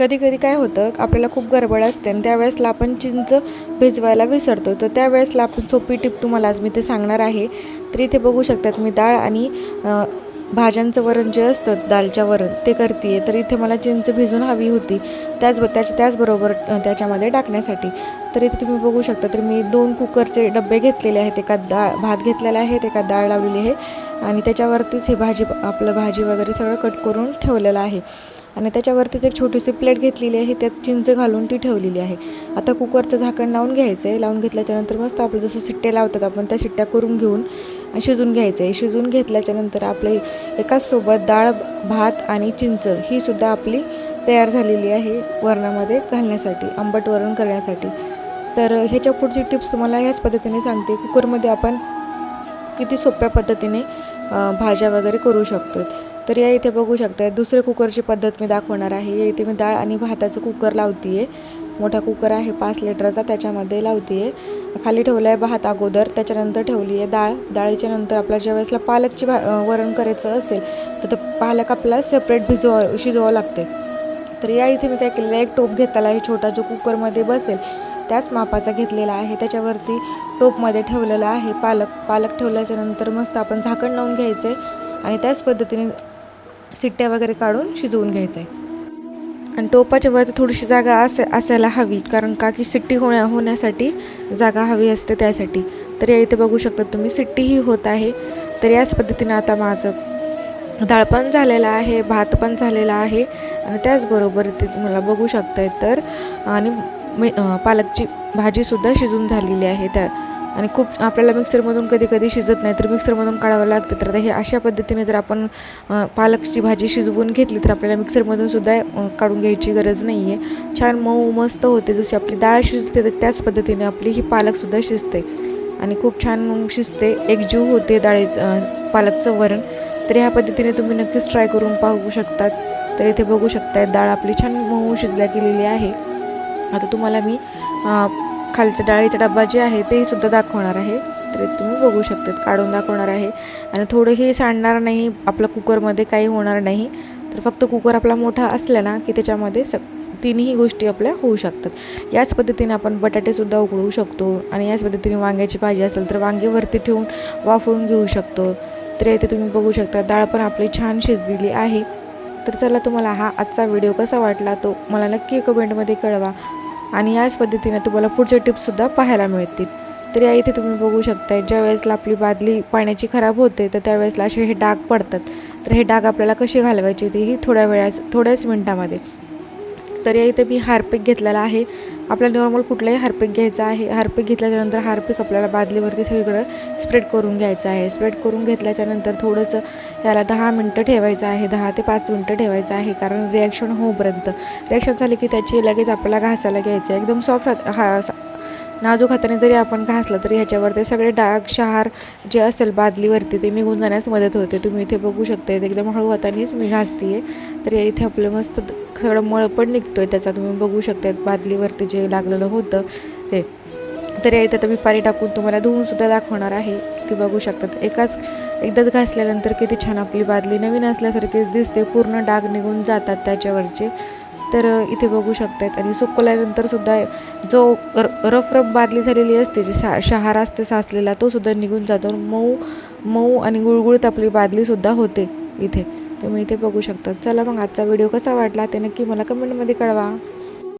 कधी कधी काय होतं आपल्याला खूप गडबड असते आणि त्यावेळेसला आपण चिंच भिजवायला विसरतो. तर त्यावेळेसला आपण सोपी टिप तुम्हाला आज मी ते सांगणार आहे. तर इथे बघू शकतात मी डाळ आणि भाज्यांचं वरण जे असतं दालच्या वरण ते करते तर इथे मला चिंच भिजून हवी होती. त्याच त्याच त्याचबरोबर त्याच्यामध्ये टाकण्यासाठी. तर इथे तुम्ही बघू शकता तर मी दोन कुकरचे डबे घेतलेले आहेत. एका डाळ भात घेतलेला आहे एका डाळ लावलेली आहे. आणि त्याच्यावरतीच हे भाजी आपलं भाजी वगैरे सगळं कट करून ठेवलेलं आहे. आणि त्याच्यावरतीच एक छोटीशी प्लेट घेतलेली आहे. त्यात चिंच घालून ती ठेवलेली आहे. आता कुकरचं झाकण लावून घ्यायचं आहे लावून घेतल्याच्यानंतर मस्त आपलं जसं शिट्ट्या लावतात आपण त्या शिट्ट्या करून घेऊन शिजून घ्यायचं आहे शिजून घेतल्याच्यानंतर आपले एकाच सोबत डाळ भात आणि चिंच ही सुद्धा आपली तयार झालेली आहे वरणामध्ये घालण्यासाठी आंबट वरण करण्यासाठी. तर ह्याच्या पुढची टिप्स तुम्हाला ह्याच पद्धतीने सांगते. कुकरमध्ये आपण किती सोप्या पद्धतीने भाज्या वगैरे करू शकतो तर या इथे बघू शकता दुसरे कुकरची पद्धत मी दाखवणार आहे. या इथे मी डाळ आणि भाताचं कुकर लावते आहे मोठा कुकर आहे पाच लिटरचा त्याच्यामध्ये लावते आहे खाली ठेवलं आहे भात अगोदर त्याच्यानंतर ठेवली आहे डाळ. डाळीच्या नंतर आपल्या ज्यावेळेसला पालकची भा वरण करायचं असेल तर पालक आपला सेपरेट भिजवा शिजवावं लागते तर या इथे मी काय केलेलं आहे एक टोप घेतलेला आहे छोटा जो कुकरमध्ये बसेल त्याच मापाचा घेतलेला आहे. त्याच्यावरती टोपमध्ये ठेवलेला आहे पालक. पालक ठेवल्याच्या नंतर मस्त आपण झाकण लावून घ्यायचं आहे आणि त्याच पद्धतीने सिट्ट्या वगैरे काढून शिजवून घ्यायचं आहे आणि टोपाच्या वर थोडीशी जागा असे असायला हवी कारण का की सिट्टी होण्या होण्यासाठी जागा हवी असते त्यासाठी. तर या इथे बघू शकता तुम्ही सिट्टीही होत आहे. तर याच पद्धतीनं आता माझं डाळ पण झालेला आहे भात पण झालेला आहे. आणि त्याचबरोबर ते तुम्हाला बघू शकताय तर आणि पालकची भाजीसुद्धा शिजून झालेली आहे त्या आणि खूप आपल्याला मिक्सरमधून कधी कधी शिजत नाही तर मिक्सरमधून काढावं लागतं. तर आता हे अशा पद्धतीने जर आपण पालकची भाजी शिजवून घेतली तर आपल्याला मिक्सरमधून सुद्धा काढून घ्यायची गरज नाही आहे छान मऊ मस्त होते. जशी आपली डाळ शिजते तर त्याच पद्धतीने आपली ही पालकसुद्धा शिजते. आणि खूप छान शिजते. एकजीव होते डाळीचं पालकचं वरण. तर ह्या पद्धतीने तुम्ही नक्कीच ट्राय करून पाहू शकतात. तर इथे बघू शकता डाळ आपली छान मऊ शिजल्या गेलेली आहे. आता तुम्हाला मी खालचं डाळीचा डब्बा जे आहे तेही सुद्धा दाखवणार आहे. तर तुम्ही बघू शकतात काढून दाखवणार आहे. आणि थोडंही सांडणार नाही आपलं कुकरमध्ये काही होणार नाही. तर फक्त कुकर आपला मोठा असला ना की त्याच्यामध्ये स तीनही गोष्टी आपल्या होऊ शकतात. याच पद्धतीने आपण बटाटेसुद्धा उकळू शकतो. आणि याच पद्धतीने वांग्याची भाजी असेल तर वांगे वरती ठेवून वाफळून घेऊ शकतो. तर येथे तुम्ही बघू शकता डाळ पण आपली छान शिजलेली आहे. तर चला तुम्हाला हा आजचा व्हिडिओ कसा वाटला तो मला नक्की कमेंटमध्ये कळवा. आणि याच पद्धतीने तुम्हाला पुढचे टिप्ससुद्धा पाहायला मिळतील. तर या इथे तुम्ही बघू शकता ज्या वेळेसला आपली बादली पाण्याची खराब होते तर त्यावेळेसला असे हे डाग पडतात. तर हे डाग आपल्याला कसे घालवायचे तेही थोड्या वेळाच थोड्याच मिनटामध्ये. तर या इथे मी हारपीक घेतलेला आहे. आपल्याला नॉर्मल कुठलाही हारपीक घ्यायचा आहे हारपीक घेतल्याच्यानंतर हारपीक आपल्याला बादलीवरती सगळीकडं स्प्रेड करून घ्यायचं आहे. स्प्रेड करून घेतल्याच्यानंतर थोडंसं याला दहा मिनटं ठेवायचं आहे दहा ते पाच मिनटं ठेवायचं आहे कारण रिॲक्शन होऊपर्यंत. रिॲक्शन झाली की त्याची लगेच आपल्याला घासायला घ्यायचं आहे. एकदम सॉफ्ट हा नाजूक हाताने जरी आपण घासलं तरी ह्याच्यावर ते सगळे डाग शहार जे असेल बादलीवरती ते निघून जाण्यास मदत होते. तुम्ही इथे बघू शकता इथे एकदम हळू हातानेच मी घासते आहे तर इथे आपलं मस्त सगळं मळ पण निघतो आहे त्याचा तुम्ही बघू शकता बादलीवरती जे लागलेलं होतं ते. तर या इथे आता मी पाणी टाकून तुम्हाला धुवूनसुद्धा दाखवणार आहे की बघू शकतात. एकाच एकदाच घासल्यानंतर किती छान आपली बादली नवीन असल्यासारखीच दिसते पूर्ण डाग निघून जातात त्याच्यावरचे. तर इथे बघू शकतात आणि सुकवल्यानंतर सुद्धा जो र रफ रफ बादली झालेली असते जी शा शहार असते साचलेला तो सुद्धा निघून जातो. मऊ मऊ आणि गुळगुळीत आपली बादलीसुद्धा होते इथे. तुम्ही इथे बघू शकता. चला मग आजचा व्हिडिओ कसा वाटला ते नक्की मला कमेंटमध्ये कळवा.